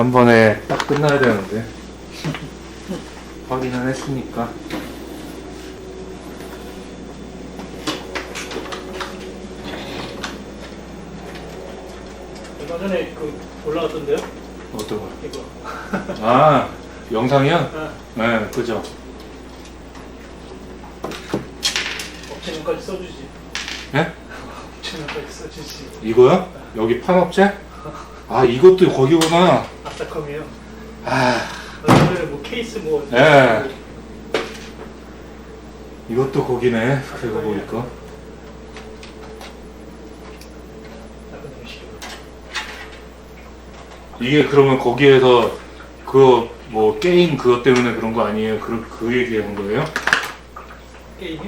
한 번에 딱 끝나야 되는데 확인은 했으니까 얼마 전에 그 올라갔던데요? 어떤 거? 이거. 아 영상이요? 아, 네 그죠 업체명까지 써주지. 네? 업체명까지 써주지. 이거요? 여기 판업체? 아 이것도 거기구나 아싸컴이에요. 아 전에 뭐 케이스 뭐. 예. 이것도 거기네 그러고 보니까 약간 좀 식으로. 이게 그러면 거기에서 그뭐 게임 그것 때문에 그런 거 아니에요? 그, 그 얘기한 거예요? 게임이?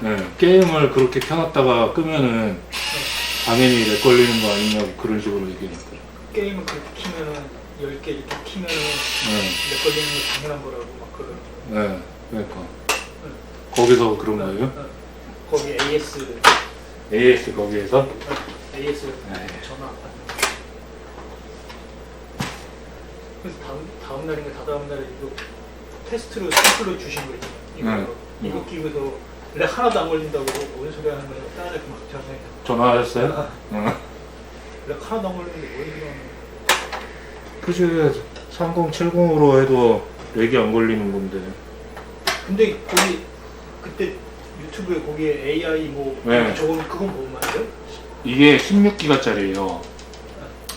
네 게임을 그렇게 켜놨다가 끄면은 당연히 렉 걸리는 거 아니냐고 그런 식으로 얘기했어요 게임을 그렇게 키면은 10개 이렇게 키면은 네, 렉 걸리는 게 당연한 거라고 막 그러는 네 그러니까 거기서 그런 거예요? 어, 거기 AS AS 거기에서? 어, AS 네. 전화 그래서 다음 다음 날인가 다다음 날에 이거 테스트로 샘플로 주신 거 있잖아요. 이거 네. 이거 끼고서 렉 하나도 안 걸린다고 뭔 소리 하는 거야? 딸한테 막 전화해. 전화하셨어요? 응. 렉 하나도 안 걸리는데 뭘 그러는 그치 3070으로 해도 렉이 안 걸리는 건데 근데 거기 그때 유튜브에 거기에 AI 뭐 네. 저건 그건 뭔 말이에요? 이게 16기가짜리예요.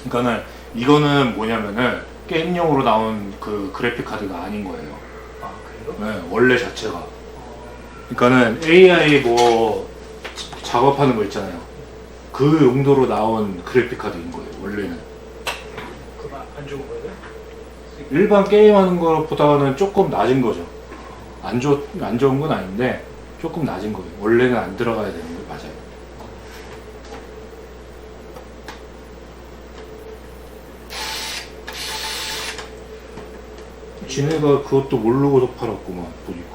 그러니까는 이거는 뭐냐면은 게임용으로 나온 그 그래픽 카드가 아닌 거예요. 아 그래요? 네, 원래 자체가. 어, 그러니까는 AI 뭐 작업하는 거 있잖아요. 그 용도로 나온 그래픽 카드인 거예요. 원래는 그거 안 좋은 거예요? 일반 게임하는 것보다는 조금 낮은 거죠. 안 좋, 안 좋은 건 아닌데 조금 낮은 거예요. 원래는 안 들어가야 되는 거 맞아요. 지네가 그것도 모르고서 팔았구만 보니까.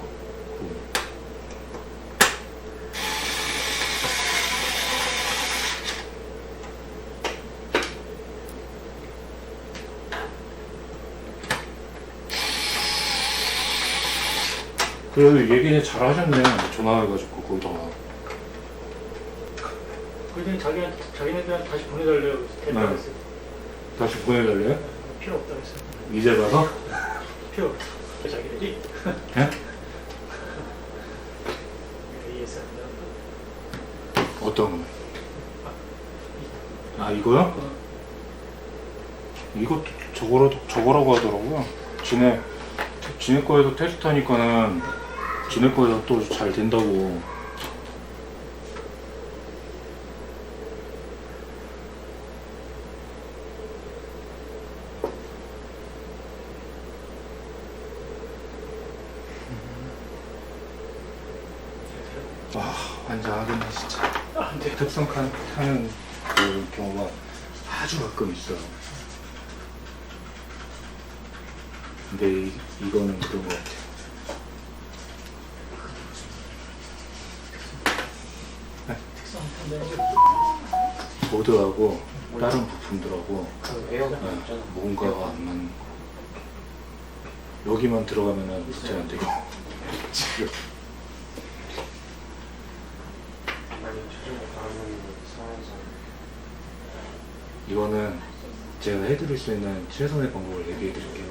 그래도 얘기는 잘 하셨네. 전화해가지고 거기다가. 그랬더니 자기한테 자기네들한테 다시 보내달래요. 됐다 네. 그랬어요. 다시 보내달래요? 필요 없다 그랬어요. 이제 봐서? 필요 없다. 그 자기들이 예? AS 한다. 어떤 거? 아 이거요? 어, 이것도 저거라도 저거라고 하더라고요. 지네 지네 거에서 테스트하니까는 지네 거에서 또잘 된다고. 와 환장하겠네 진짜. 아, 안 돼. 특성 카- 타는 그 경우가 아주 가끔 있어요. 근데 이, 이거는 그런 것 같아요. 특성 판단이 좀 보드하고 다른 부품들하고 네. 뭔가가 안 맞는 거. 여기만 들어가면은 진짜 안 되고 지금 이거는 제가 해드릴 수 있는 최선의 방법을 얘기해 드릴게요.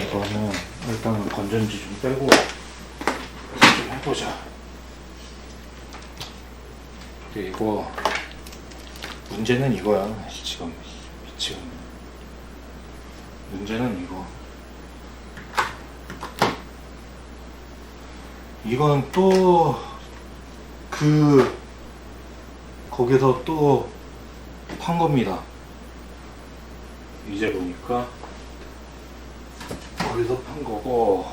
이거는 일단 건전지 좀 빼고 좀 해보자. 그리고 문제는 이거야. 지금 미치겠네. 문제는 이거. 이건 또 그 거기서 또 판 겁니다. 이제 보니까 거기서 판 거고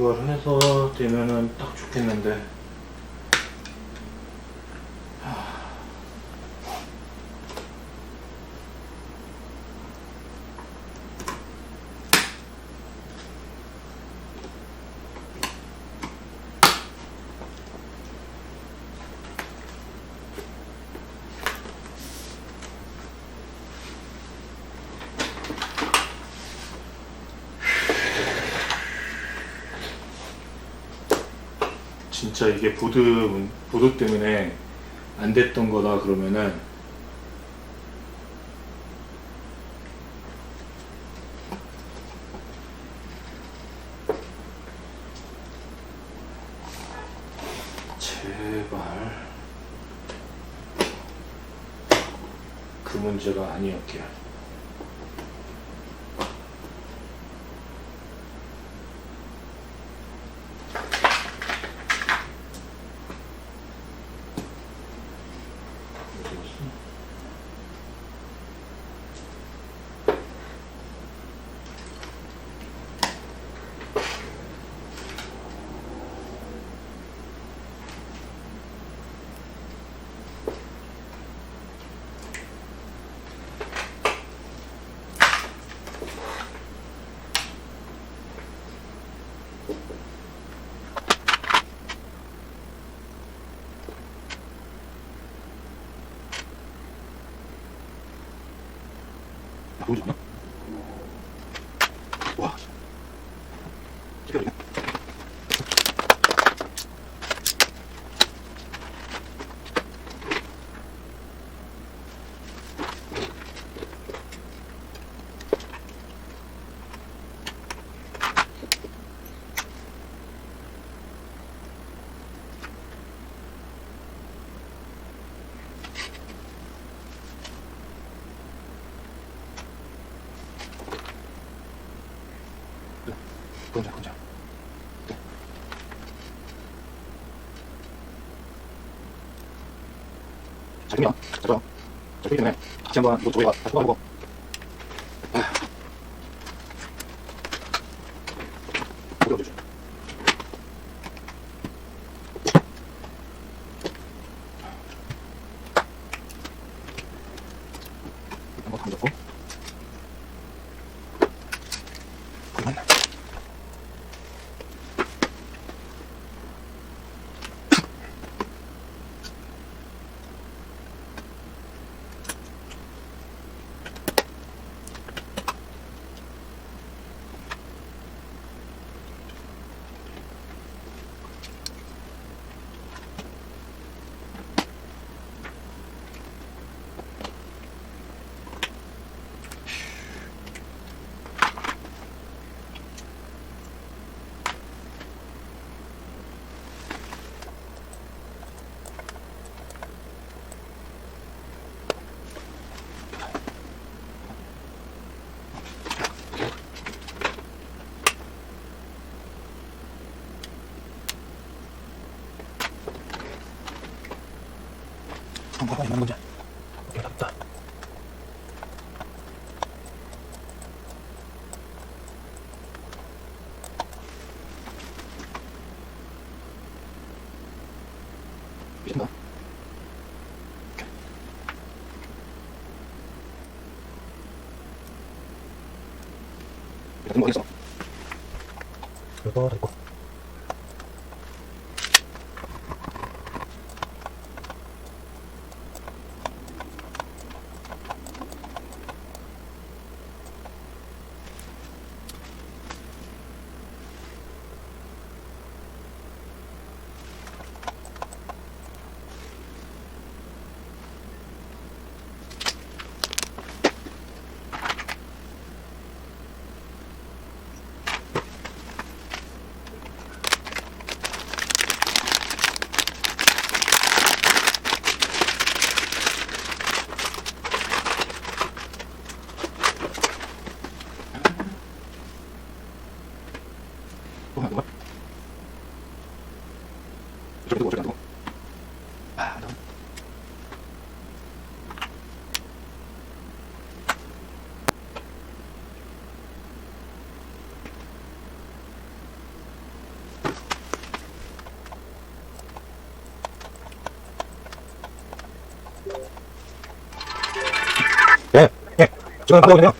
이걸 해서 되면은 딱 좋겠는데. 진짜 이게 보드 문- 보드 때문에 안 됐던 거다 그러면은 제발 그 문제가 아니었길. 혼자 혼자. 네. 자기야, 자자. 저기 때문에 같이 한번 이거 저희가 다시 보고. 어디 어디 한번 던졌고. 있는. 미친다. 오케이. 일단 뭐 어딨어? 이거 다 있고.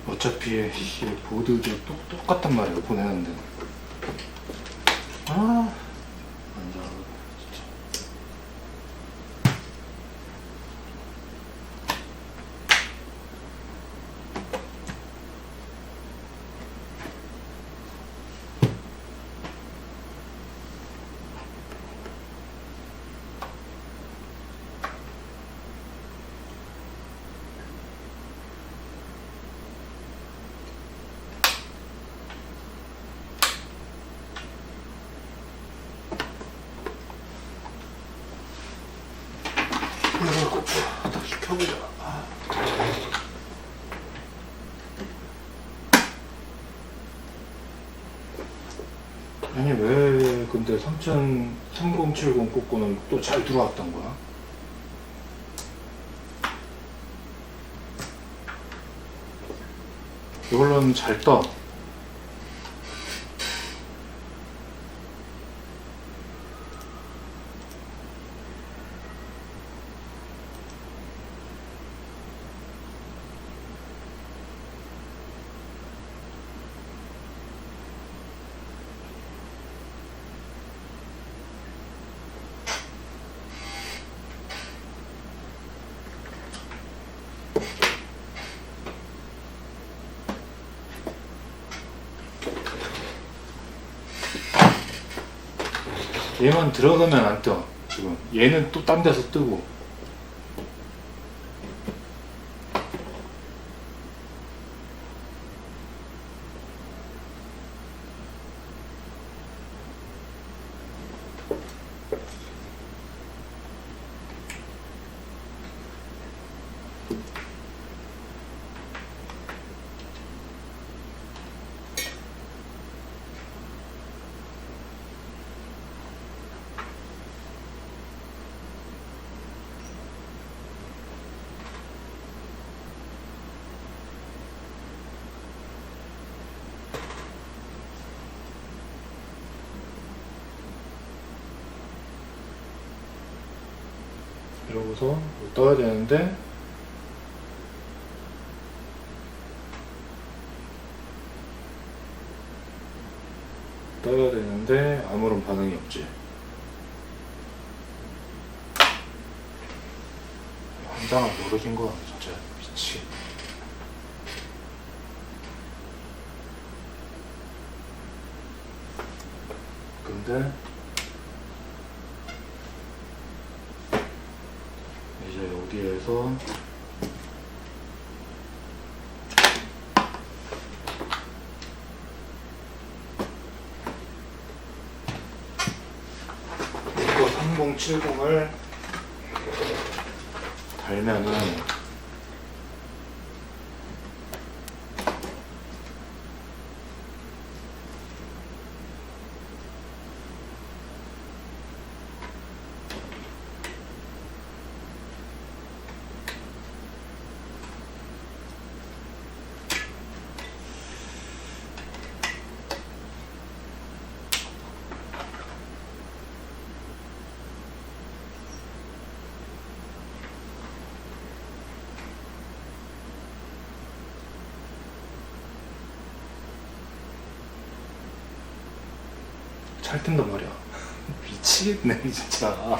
어차피 이 보드 저 똑, 똑같단 말이에요 보내는데 아 안자 진짜 이걸 꼭 켜보자 아. 아니 왜 근데 3000 3070 꽂고는 또 잘 들어왔던 거야? 이걸로는 잘 떠. 얘만 들어가면 안 떠. 지금 얘는 또 딴 데서 뜨고. 이러고서 떠야 되는데 떠야 되는데 아무런 반응이 없지. 환장을 모르긴 거야 진짜 미치. 근데 이제 여기에서? 이거 3070을 달면은 잘 뜬단 말이야. 미치겠네 진짜.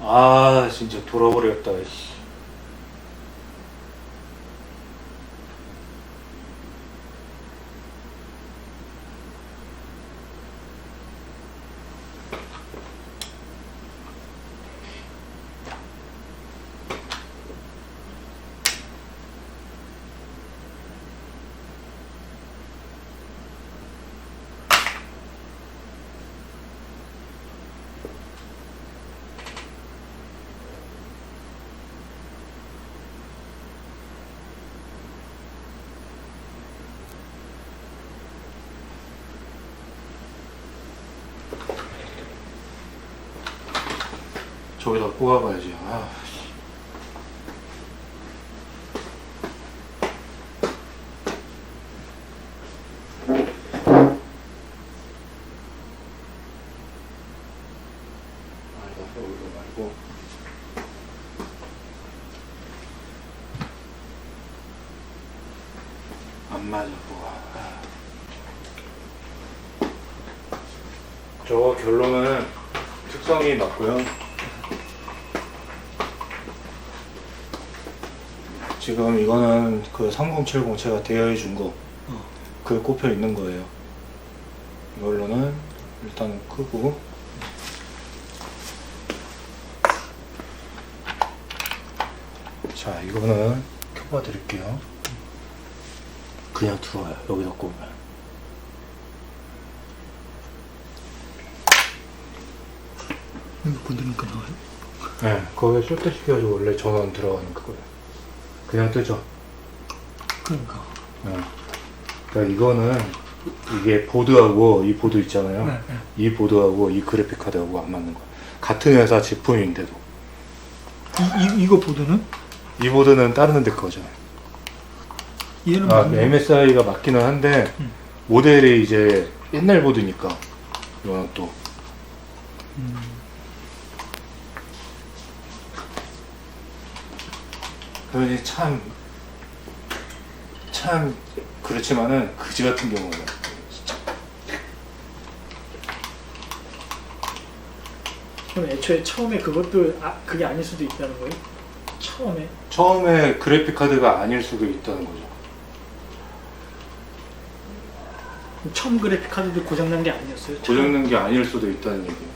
아 진짜 돌아버렸다. 저기다 뽑아봐야지. 아, 뭐가. 저 결론은 특성이 맞고요. 지금 이거는 그 3070 제가 대여해 준 거, 그게 꼽혀 있는 거예요. 이걸로는 일단 끄고. 자, 이거는 켜봐 드릴게요. 그냥 들어와요. 여기다 꼽으면. 이거 건드니까 나와요? 네, 거기에 쇼트 시켜가지고 원래 전원 들어가는 그거예요. 그냥 뜨죠. 그러니까. 네. 그러니까 이거는 이게 보드하고 이 보드 있잖아요. 네, 네. 이 보드하고 이 그래픽 카드하고 안 맞는 거야. 같은 회사 제품인데도 이, 이, 이거 보드는? 이 보드는 다른 데 거죠. 얘는 아, MSI가 맞기는 한데 음. 모델이 이제 옛날 보드니까 이거는 또 음. 그러니 참, 참, 그렇지만은, 그지 같은 경우는. 그럼 애초에 처음에 그것도 아, 그게 아닐 수도 있다는 거예요? 처음에? 처음에 그래픽카드가 아닐 수도 있다는 거죠. 처음 그래픽 카드도 고장난 게 아니었어요? 처음? 고장난 게 아닐 수도 있다는 얘기예요.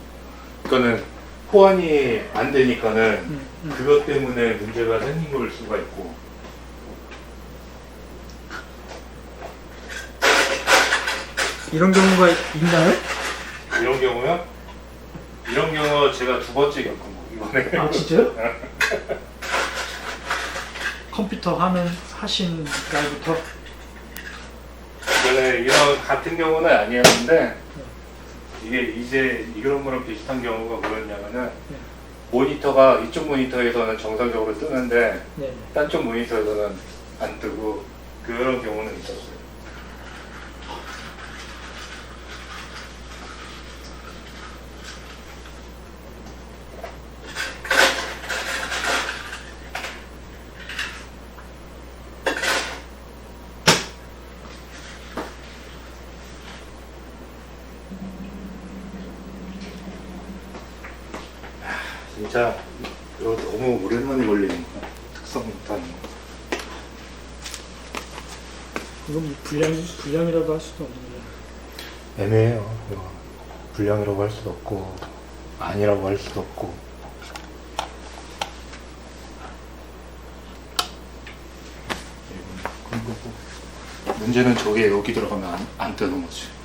그러니까는, 호환이 안 되니까는, 음, 음. 그것 때문에 문제가 생긴 걸 수가 있고, 이런 경우가 있나요? 이런 경우요? 이런 경우 제가 두 번째 겪은 거, 이번에. 아 진짜요? 컴퓨터 하면 하신 날부터 원래 이런 같은 경우는 아니었는데 이게 이제 이런 거랑 비슷한 경우가 뭐였냐면은 네. 모니터가 이쪽 모니터에서는 정상적으로 뜨는데 네. 딴쪽 모니터에서는 안 뜨고 그런 경우는 있었어요. 진짜 이거 너무 오랜만에 걸리는 거야. 특성 못하는 거. 이건 뭐 불량 불량이라도 할 수도 없는 거예요. 애매해요. 이거 불량이라고 할 수도 없고 아니라고 할 수도 없고. 거고. 문제는 저게 여기 들어가면 안, 안 뜨는 거지.